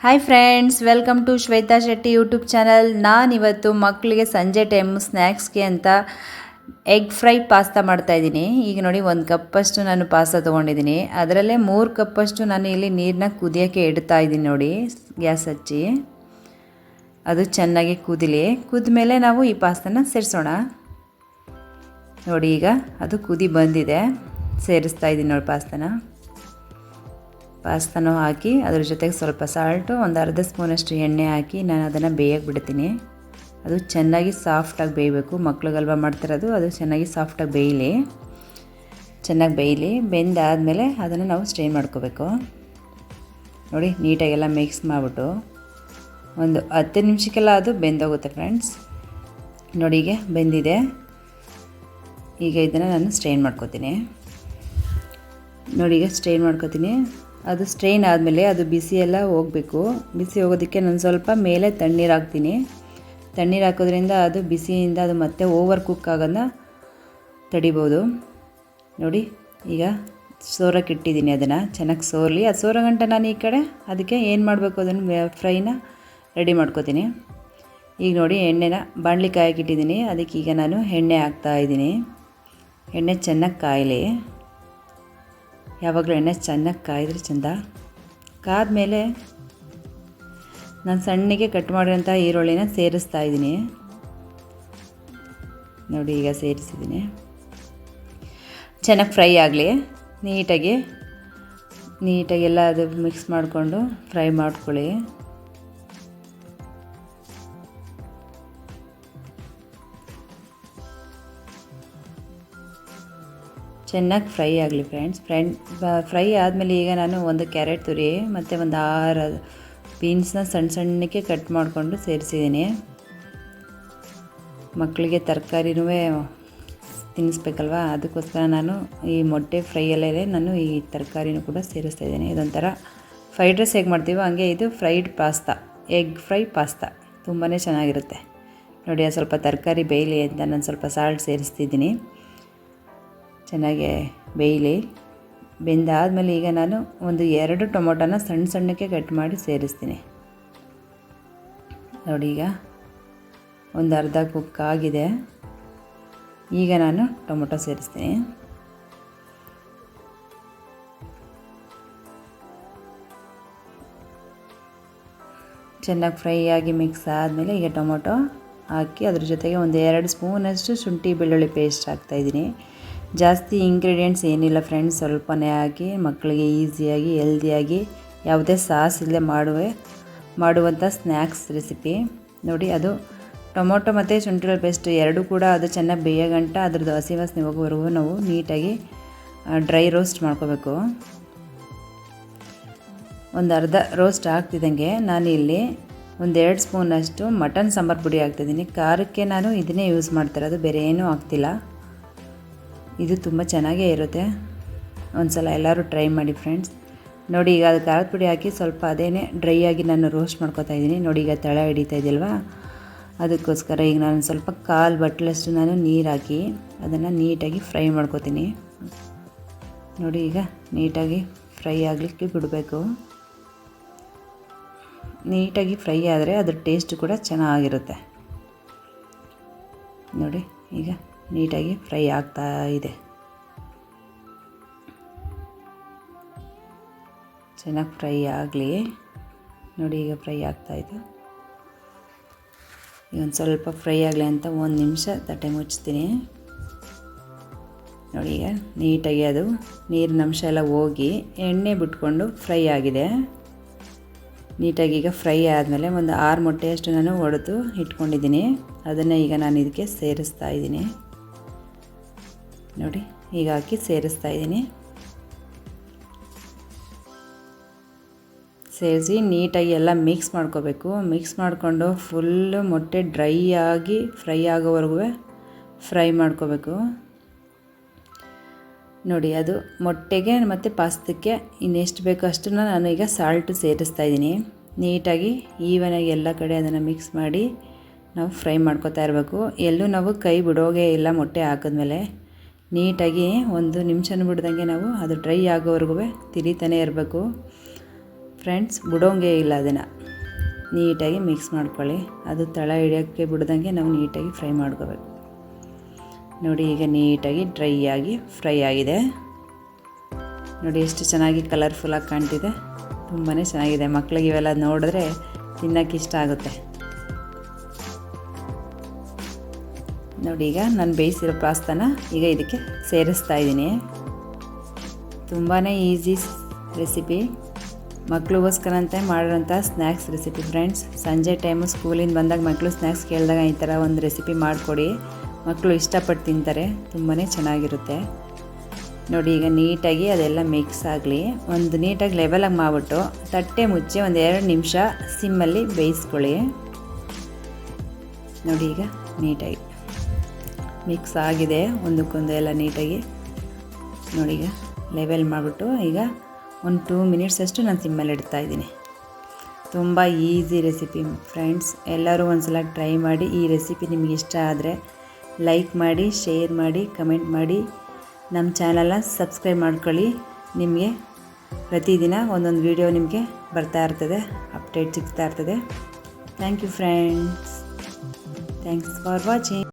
Hi friends welcome to Shwetha Shetty YouTube channel ನಾನಿವತ್ತು ಮಕ್ಕಳಿಗೆ ಸಂಜೆ ಟೈಮ್ ಸ್ನ್ಯಾಕ್ಸ್ಗೆ ಅಂತ ಎಗ್ ಫ್ರೈ ಪಾಸ್ತಾ ಮಾಡ್ತಾಯಿದ್ದೀನಿ ಈಗ ನೋಡಿ ಒಂದು ಕಪ್ಪಷ್ಟು ನಾನು ಪಾಸ್ತಾ ತೊಗೊಂಡಿದ್ದೀನಿ. ಅದರಲ್ಲೇ ಮೂರು ಕಪ್ಪಷ್ಟು ನಾನು ಇಲ್ಲಿ ನೀರನ್ನ ಕುದಿಯೋಕ್ಕೆ ಇಡ್ತಾ ಇದ್ದೀನಿ ನೋಡಿ, ಗ್ಯಾಸ್ ಹಚ್ಚಿ. ಅದು ಚೆನ್ನಾಗಿ ಕುದಿಲಿ. ಕುದ್ಮೇಲೆ ನಾವು ಈ ಪಾಸ್ತನ ಸೇರಿಸೋಣ. ನೋಡಿ ಈಗ ಅದು ಕುದಿ ಬಂದಿದೆ. ಸೇರಿಸ್ತಾ ಇದ್ದೀನಿ ನೋಡಿ ಪಾಸ್ತಾನ ಪಾಸ್ತಾನು ಹಾಕಿ, ಅದ್ರ ಜೊತೆಗೆ ಸ್ವಲ್ಪ ಸಾಲ್ಟು, ಒಂದು ಅರ್ಧ ಸ್ಪೂನಷ್ಟು ಎಣ್ಣೆ ಹಾಕಿ ನಾನು ಅದನ್ನು ಬೇಯಕ್ಕೆ ಬಿಡ್ತೀನಿ. ಅದು ಚೆನ್ನಾಗಿ ಸಾಫ್ಟಾಗಿ ಬೇಯಬೇಕು. ಮಕ್ಳುಗಲ್ವ ಮಾಡ್ತಿರೋದು? ಅದು ಚೆನ್ನಾಗಿ ಸಾಫ್ಟಾಗಿ ಬೇಯಲಿ. ಚೆನ್ನಾಗಿ ಬೇಯಲಿ. ಬೆಂದಾದಮೇಲೆ ಅದನ್ನು ನಾವು ಸ್ಟ್ರೈನ್ ಮಾಡ್ಕೋಬೇಕು. ನೋಡಿ, ನೀಟಾಗೆಲ್ಲ ಮಿಕ್ಸ್ ಮಾಡಿಬಿಟ್ಟು. ಒಂದು ಹತ್ತು ನಿಮಿಷಕ್ಕೆಲ್ಲ ಅದು ಬೆಂದೋಗುತ್ತೆ ಫ್ರೆಂಡ್ಸ್ ನೋಡಿ ಈಗ ಬೆಂದಿದೆ. ಈಗ ಇದನ್ನು ನಾನು ಸ್ಟ್ರೈನ್ ಮಾಡ್ಕೋತೀನಿ. ನೋಡಿ, ಈಗ ಸ್ಟ್ರೈನ್ ಮಾಡ್ಕೋತೀನಿ. ಅದು ಸ್ಟ್ರೈನ್ ಆದಮೇಲೆ ಅದು ಬಿಸಿ ಎಲ್ಲ ಹೋಗಬೇಕು. ಬಿಸಿ ಹೋಗೋದಕ್ಕೆ ನಾನು ಸ್ವಲ್ಪ ಮೇಲೆ ತಣ್ಣೀರು ಹಾಕ್ತೀನಿ. ತಣ್ಣೀರು ಹಾಕೋದ್ರಿಂದ ಅದು ಬಿಸಿಯಿಂದ ಅದು ಮತ್ತೆ ಓವರ್ ಕುಕ್ ಆಗೋದನ್ನ ತಡಿಬೋದು. ನೋಡಿ, ಈಗ ಸೋರಕ್ಕೆ ಇಟ್ಟಿದ್ದೀನಿ ಅದನ್ನು. ಚೆನ್ನಾಗಿ ಸೋರಲಿ. ಅದು ಸೋರೋ ಗಂಟ ನಾನು ಈ ಕಡೆ ಅದಕ್ಕೆ ಏನು ಮಾಡಬೇಕು ಅದನ್ನು ಫ್ರೈನ ರೆಡಿ ಮಾಡ್ಕೋತೀನಿ. ಈಗ ನೋಡಿ, ಎಣ್ಣೆನ ಬಾಣಲಿ ಕಾಯಕ್ಕಿಟ್ಟಿದ್ದೀನಿ ಅದಕ್ಕೆ ಈಗ ನಾನು ಎಣ್ಣೆ ಹಾಕ್ತಾಯಿದ್ದೀನಿ ಎಣ್ಣೆ ಚೆನ್ನಾಗಿ ಕಾಯಲಿ. ಯಾವಾಗಲೂ ಎಣ್ಣೆ ಚೆನ್ನಾಗಿ ಕಾಯಿದ್ರೆ ಚೆಂದ. ಕಾದ್ಮೇಲೆ ನಾನು ಸಣ್ಣಗೆ ಕಟ್ ಮಾಡಿರೋಂಥ ಈರುಳ್ಳಿನ ಸೇರಿಸ್ತಾ ಇದ್ದೀನಿ. ನೋಡಿ ಈಗ ಸೇರಿಸಿದ್ದೀನಿ. ಚೆನ್ನಾಗಿ ಫ್ರೈ ಆಗಲಿ. ನೀಟಾಗಿ ನೀಟಾಗಿ ಎಲ್ಲ ಅದು ಮಿಕ್ಸ್ ಮಾಡಿಕೊಂಡು ಫ್ರೈ ಮಾಡ್ಕೊಳ್ಳಿ. ಚೆನ್ನಾಗಿ ಫ್ರೈ ಆಗಲಿ ಫ್ರೆಂಡ್ಸ್ ಫ್ರೆಂಡ್ ಫ್ರೈ ಆದಮೇಲೆ ಈಗ ನಾನು ಒಂದು ಕ್ಯಾರೆಟ್ ತುರಿ, ಮತ್ತು ಒಂದು ಆರು ಬೀನ್ಸ್ನ ಸಣ್ಣ ಸಣ್ಣಕ್ಕೆ ಕಟ್ ಮಾಡಿಕೊಂಡು ಸೇರಿಸಿದ್ದೀನಿ. ಮಕ್ಕಳಿಗೆ ತರಕಾರಿನೂ ತಿನ್ನಿಸ್ಬೇಕಲ್ವಾ ಅದಕ್ಕೋಸ್ಕರ ನಾನು ಈ ಮೊಟ್ಟೆ ಫ್ರೈಯಲ್ಲೇ ನಾನು ಈ ತರಕಾರಿನೂ ಕೂಡ ಸೇರಿಸ್ತಾ ಇದ್ದೀನಿ. ಇದೊಂಥರ ಫ್ರೈಡ್ ರೈಸ್ ಹೇಗೆ ಮಾಡ್ತೀವೋ ಹಂಗೆ ಇದು fried pasta egg fry pasta ತುಂಬಾ ಚೆನ್ನಾಗಿರುತ್ತೆ. ನೋಡಿ ಸ್ವಲ್ಪ ತರಕಾರಿ ಬೇಯಲಿ ಅಂತ ನಾನು ಸ್ವಲ್ಪ ಸಾಲ್ಟ್ ಸೇರಿಸ್ತಿದ್ದೀನಿ. ಚೆನ್ನಾಗಿ ಬೇಯಲಿ. ಬೆಂದಾದಮೇಲೆ ಈಗ ನಾನು ಒಂದು ಎರಡು ಟೊಮೊಟೊನ ಸಣ್ಣ ಸಣ್ಣಕ್ಕೆ ಕಟ್ ಮಾಡಿ ಸೇರಿಸ್ತೀನಿ. ನೋಡಿ ಈಗ ಒಂದು ಅರ್ಧ ಕುಕ್ ಆಗಿದೆ. ಈಗ ನಾನು ಟೊಮೊಟೊ ಸೇರಿಸ್ತೀನಿ. ಚೆನ್ನಾಗಿ ಫ್ರೈ ಆಗಿ ಮಿಕ್ಸ್ ಆದಮೇಲೆ ಈಗ ಟೊಮೊಟೊ ಹಾಕಿ ಅದ್ರ ಜೊತೆಗೆ ಒಂದು ಎರಡು ಸ್ಪೂನಷ್ಟು ಶುಂಠಿ ಬೆಳ್ಳುಳ್ಳಿ ಪೇಸ್ಟ್ ಹಾಕ್ತಾಯಿದ್ದೀನಿ ಜಾಸ್ತಿ ಇಂಗ್ರೀಡಿಯೆಂಟ್ಸ್ ಏನಿಲ್ಲ ಫ್ರೆಂಡ್ಸ್ ಸ್ವಲ್ಪನೇ ಹಾಕಿ ಮಕ್ಕಳಿಗೆ ಈಸಿಯಾಗಿ ಹೆಲ್ದಿಯಾಗಿ ಯಾವುದೇ ಸಾಸ್ ಇಲ್ಲದೆ ಮಾಡುವೆ ಮಾಡುವಂಥ ಸ್ನ್ಯಾಕ್ಸ್ ರೆಸಿಪಿ ನೋಡಿ, ಅದು ಟೊಮೊಟೊ ಮತ್ತು ಶುಂಠಿ ಪೇಸ್ಟ್ ಎರಡೂ ಕೂಡ ಅದು ಚೆನ್ನಾಗಿ ಬೇಯ ಗಂಟ ಅದ್ರದ್ದು ಹಸಿ ವಾಸನೆ ಹೋಗೋವರೆಗೂ ನಾವು ನೀಟಾಗಿ ಡ್ರೈ ರೋಸ್ಟ್ ಮಾಡ್ಕೋಬೇಕು. ಒಂದು ಅರ್ಧ ರೋಸ್ಟ್ ಆಗ್ತಿದ್ದಂಗೆ ನಾನು ಇಲ್ಲಿ ಒಂದೆರಡು ಸ್ಪೂನಷ್ಟು ಮಟನ್ ಸಾಂಬಾರು ಪುಡಿ ಹಾಕ್ತಿದ್ದೀನಿ. ಖಾರಕ್ಕೆ ನಾನು ಇದನ್ನೇ ಯೂಸ್ ಮಾಡ್ತಿರೋದು ಬೇರೆ ಏನೂ ಆಗ್ತಿಲ್ಲ. ಇದು ತುಂಬ ಚೆನ್ನಾಗೇ ಇರುತ್ತೆ. ಒಂದು ಸಲ ಎಲ್ಲರೂ ಟ್ರೈ ಮಾಡಿ ಫ್ರೆಂಡ್ಸ್ ನೋಡಿ ಈಗ ಅದು ಖಾರದ ಪುಡಿ ಹಾಕಿ ಸ್ವಲ್ಪ ಅದೇನೇ ಡ್ರೈ ಆಗಿ ನಾನು ರೋಸ್ಟ್ ಮಾಡ್ಕೊತಾ ಇದ್ದೀನಿ. ನೋಡಿ ಈಗ ತಳ ಹಿಡಿತಾ ಇದೆಯಲ್ವಾ? ಅದಕ್ಕೋಸ್ಕರ ಈಗ ನಾನು ಸ್ವಲ್ಪ ಕಾಲು ಬಟ್ಲಷ್ಟು ನಾನು ನೀರು ಹಾಕಿ ಅದನ್ನು ನೀಟಾಗಿ ಫ್ರೈ ಮಾಡ್ಕೋತೀನಿ. ನೋಡಿ ಈಗ ನೀಟಾಗಿ ಫ್ರೈ ಆಗಲಿಕ್ಕೆ ಬಿಡಬೇಕು. ನೀಟಾಗಿ ಫ್ರೈ ಆದರೆ ಅದ್ರ ಟೇಸ್ಟ್ ಕೂಡ ಚೆನ್ನಾಗಿರುತ್ತೆ. ನೋಡಿ. ನೀಟಾಗಿ ಫ್ರೈ ಆಗ್ತಾ ಇದೆ. ಚೆನ್ನಾಗಿ ಫ್ರೈ ಆಗಲಿ. ನೋಡಿ ಈಗ ಫ್ರೈ ಆಗ್ತಾಯಿದೆ ಈಗ ಒಂದು ಸ್ವಲ್ಪ ಫ್ರೈ ಆಗಲಿ ಅಂತ ಒಂದು ನಿಮಿಷ ತಟ್ಟೆ ಮುಚ್ತೀನಿ. ನೋಡಿ ಈಗ ನೀಟಾಗಿ ಅದು ನೀರಿನ ಅಂಶ ಎಲ್ಲ ಹೋಗಿ ಎಣ್ಣೆ ಬಿಟ್ಕೊಂಡು ಫ್ರೈ ಆಗಿದೆ. ನೀಟಾಗಿ ಈಗ ಫ್ರೈ ಆದಮೇಲೆ ಒಂದು ಆರು ಮೊಟ್ಟೆಯಷ್ಟು ನಾನು ಒಡೆದು ಇಟ್ಕೊಂಡಿದ್ದೀನಿ. ಅದನ್ನು ಈಗ ನಾನು ಇದಕ್ಕೆ ಸೇರಿಸ್ತಾ ಇದ್ದೀನಿ. ನೋಡಿ, ಈಗ ಹಾಕಿ ಸೇರಿಸ್ತಾ ಇದ್ದೀನಿ. ಸೇರಿಸಿ ನೀಟಾಗಿ ಎಲ್ಲ ಮಿಕ್ಸ್ ಮಾಡ್ಕೋಬೇಕು. ಮಿಕ್ಸ್ ಮಾಡಿಕೊಂಡು ಫುಲ್ಲು ಮೊಟ್ಟೆ ಡ್ರೈ ಆಗಿ ಫ್ರೈ ಆಗೋವರೆಗೂ ಫ್ರೈ ಮಾಡ್ಕೋಬೇಕು. ನೋಡಿ, ಅದು ಮೊಟ್ಟೆಗೆ ಮತ್ತು ಪಾಸ್ತಕ್ಕೆ ಇನ್ನೆಷ್ಟು ಬೇಕೋ ಅಷ್ಟನ್ನು ನಾನು ಈಗ ಸಾಲ್ಟು ಸೇರಿಸ್ತಾ ಇದ್ದೀನಿ. ನೀಟಾಗಿ ಈವನಾಗಿ ಎಲ್ಲ ಕಡೆ ಅದನ್ನು ಮಿಕ್ಸ್ ಮಾಡಿ ನಾವು ಫ್ರೈ ಮಾಡ್ಕೋತಾ ಇರಬೇಕು. ಎಲ್ಲೂ ನಾವು ಕೈ ಬಿಡೋಗೆ ಇಲ್ಲ ಮೊಟ್ಟೆ ಹಾಕಿದ್ಮೇಲೆ. ನೀಟಾಗಿ ಒಂದು ನಿಮಿಷನೂ ಬಿಡ್ದಂಗೆ ನಾವು ಅದು ಡ್ರೈ ಆಗೋವರೆಗೂ ತಿರಿತಾನೆ ಇರಬೇಕು. ಫ್ರೆಂಡ್ಸ್, ಬಿಡೋಂಗೆ ಇಲ್ಲ ಅದನ್ನು. ನೀಟಾಗಿ ಮಿಕ್ಸ್ ಮಾಡ್ಕೊಳ್ಳಿ. ಅದು ತಳ ಹಿಡಿಯೋಕ್ಕೆ ಬಿಡ್ದಂಗೆ ನಾವು ನೀಟಾಗಿ ಫ್ರೈ ಮಾಡ್ಕೋಬೇಕು. ನೋಡಿ, ಈಗ ನೀಟಾಗಿ ಡ್ರೈ ಆಗಿ ಫ್ರೈ ಆಗಿದೆ. ನೋಡಿ, ಎಷ್ಟು ಚೆನ್ನಾಗಿ ಕಲರ್ಫುಲ್ಲಾಗಿ ಕಾಣ್ತಿದೆ. ತುಂಬಾ ಚೆನ್ನಾಗಿದೆ. ಮಕ್ಳಿಗೆ ಇವೆಲ್ಲ ನೋಡಿದ್ರೆ ತಿನ್ನೋಕೆ ಇಷ್ಟ ಆಗುತ್ತೆ. ನೋಡಿ, ಈಗ ನಾನು ಬೇಯಿಸಿರೋ ಪಾಸ್ತಾನ ಈಗ ಇದಕ್ಕೆ ಸೇರಿಸ್ತಾ ಇದ್ದೀನಿ ತುಂಬಾ ಈಸಿ ರೆಸಿಪಿ. ಮಕ್ಳಿಗೋಸ್ಕರ ಅಂತ ಮಾಡಿರೋಂಥ ಸ್ನ್ಯಾಕ್ಸ್ ರೆಸಿಪಿ ಫ್ರೆಂಡ್ಸ್. ಸಂಜೆ ಟೈಮು ಸ್ಕೂಲಿಂದ ಬಂದಾಗ ಮಕ್ಕಳು ಸ್ನ್ಯಾಕ್ಸ್ ಕೇಳಿದಾಗ ಈ ಥರ ಒಂದು ರೆಸಿಪಿ ಮಾಡಿಕೊಡಿ. ಮಕ್ಕಳು ಇಷ್ಟಪಟ್ಟು ತಿಂತಾರೆ ತುಂಬಾ ಚೆನ್ನಾಗಿರುತ್ತೆ. ನೋಡಿ, ಈಗ ನೀಟಾಗಿ ಅದೆಲ್ಲ ಮಿಕ್ಸ್ ಆಗಲಿ. ಒಂದು ನೀಟಾಗಿ ಲೆವೆಲಾಗಿ ಮಾಡಿಬಿಟ್ಟು ತಟ್ಟೆ ಮುಚ್ಚಿ ಒಂದು ಎರಡು ನಿಮಿಷ ಸಿಮ್ಮಲ್ಲಿ ಬೇಯಿಸ್ಕೊಳ್ಳಿ. ನೋಡಿ, ಈಗ ನೀಟಾಗಿ. ಮಿಕ್ಸ್ ಆಗಿದೆ ಒಂದಕ್ಕೊಂದು ಎಲ್ಲ ನೀಟಾಗಿ. ನೋಡಿ ಈಗ ಲೆವೆಲ್ ಮಾಡಿಬಿಟ್ಟು ಈಗ ಒಂದು ಟೂ ಮಿನಿಟ್ಸ್ ಅಷ್ಟು ನಾನು ಸಿಮ್ಮಲ್ಲಿ ಇಡ್ತಾ ಇದ್ದೀನಿ. ತುಂಬ ಈಸಿ ರೆಸಿಪಿ ಫ್ರೆಂಡ್ಸ್, ಎಲ್ಲರೂ ಒಂದು ಸಲ ಟ್ರೈ ಮಾಡಿ. ಈ ರೆಸಿಪಿ ನಿಮಗೆ ಇಷ್ಟ ಆದರೆ ಲೈಕ್ ಮಾಡಿ, ಶೇರ್ ಮಾಡಿ, ಕಮೆಂಟ್ ಮಾಡಿ. ನಮ್ಮ ಚಾನಲ್ನ ಸಬ್ಸ್ಕ್ರೈಬ್ ಮಾಡ್ಕೊಳ್ಳಿ. ನಿಮಗೆ ಪ್ರತಿದಿನ ಒಂದೊಂದು ವೀಡಿಯೋ ನಿಮಗೆ ಬರ್ತಾ ಇರ್ತದೆ, ಅಪ್ಡೇಟ್ ಸಿಗ್ತಾ ಇರ್ತದೆ. Thank you friends. Thanks for watching.